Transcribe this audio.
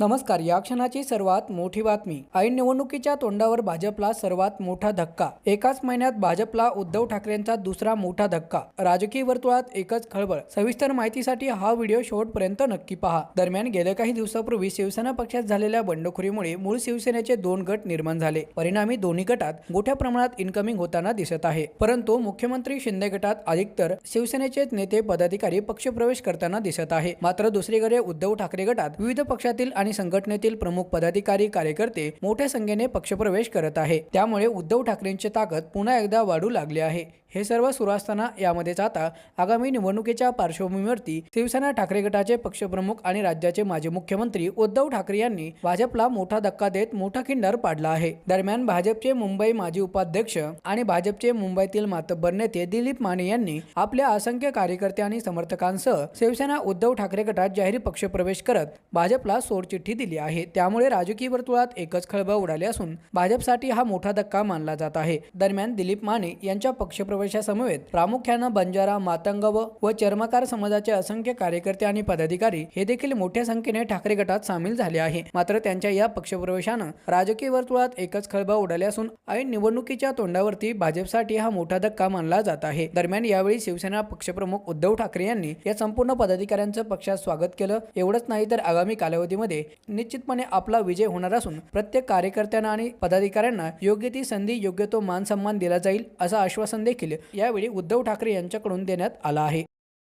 नमस्कार या क्षणाची सर्वात मोठी बातमी. ऐन निवडणुकीच्या तोंडावर भाजपला सर्वात मोठा धक्का. एकाच महिन्यात भाजपला उद्धव ठाकरेंचा दुसरा मोठा धक्का. राजकीय वर्तुळात एकच खळबळ. सविस्तर माहितीसाठी हा व्हिडिओ शेवटपर्यंत नक्की पहा. दरम्यान गेल्या काही दिवसापूर्वी शिवसेना पक्षात झालेल्या बंडखोरीमुळे मूळ शिवसेनेचे दोन गट निर्माण झाले. परिणामी दोन्ही गटात मोठ्या प्रमाणात इन्कमिंग होताना दिसत आहे. परंतु मुख्यमंत्री शिंदे गटात अधिकतर शिवसेनेचे नेते पदाधिकारी पक्षप्रवेश करताना दिसत आहे. मात्र दुसरीकडे उद्धव ठाकरे गटात विविध पक्षातील आणि संघटनेतील प्रमुख पदाधिकारी कार्यकर्ते मोठ्या संख्येने पक्षप्रवेश करत आहे. त्यामुळे उद्धव ठाकरेंची ताकद पुन्हा एकदा वाढू लागली आहे. हे सर्व सुरू असताना यामध्येच आता आगामी निवडणुकीच्या पार्श्वभूमीवरती शिवसेना ठाकरे गटाचे पक्षप्रमुख आणि राज्याचे माजी मुख्यमंत्री उद्धव ठाकरे यांनी भाजपला मोठा धक्का देत मोठा खिंडार पाडला आहे. दरम्यान भाजपचे मुंबई माजी उपाध्यक्ष आणि भाजपचे मुंबईतील मातब्बर नेते दिलीप माने यांनी आपल्या असंख्य कार्यकर्ते आणि समर्थकांसह शिवसेना उद्धव ठाकरे गटात जाहीर पक्षप्रवेश करत भाजपला सोडचिठ्ठी दिली आहे. त्यामुळे राजकीय वर्तुळात एकच खळबळ उडाली असून भाजपसाठी हा मोठा धक्का मानला जात आहे. दरम्यान दिलीप माने यांच्या पक्षप्रवेशासमवेत प्रामुख्यानं बंजारा मातंग व व चर्मकार समाजाचे असंख्य कार्यकर्ते आणि पदाधिकारी हे देखील मोठ्या संख्येने ठाकरे गटात सामील झाले आहे. मात्र त्यांच्या या पक्षप्रवेशानं राजकीय वर्तुळात एकच खळबळ उडाली असून ऐन निवडणुकीच्या तोंडावरती भाजपसाठी हा मोठा धक्का मानला जात आहे. दरम्यान यावेळी शिवसेना पक्षप्रमुख उद्धव ठाकरे यांनी या संपूर्ण पदाधिकाऱ्यांचं पक्षात स्वागत केलं. एवढंच नाही तर आगामी कालावधीमध्ये निश्चितपणे आपला विजय होणार असून प्रत्येक कार्यकर्त्यांना आणि पदाधिकाऱ्यांना योग्य ती संधी योग्य तो मान सन्मान दिला जाईल असं आश्वासन देखील यावेळी उद्धव ठाकरे यांच्याकडून देण्यात आला आहे.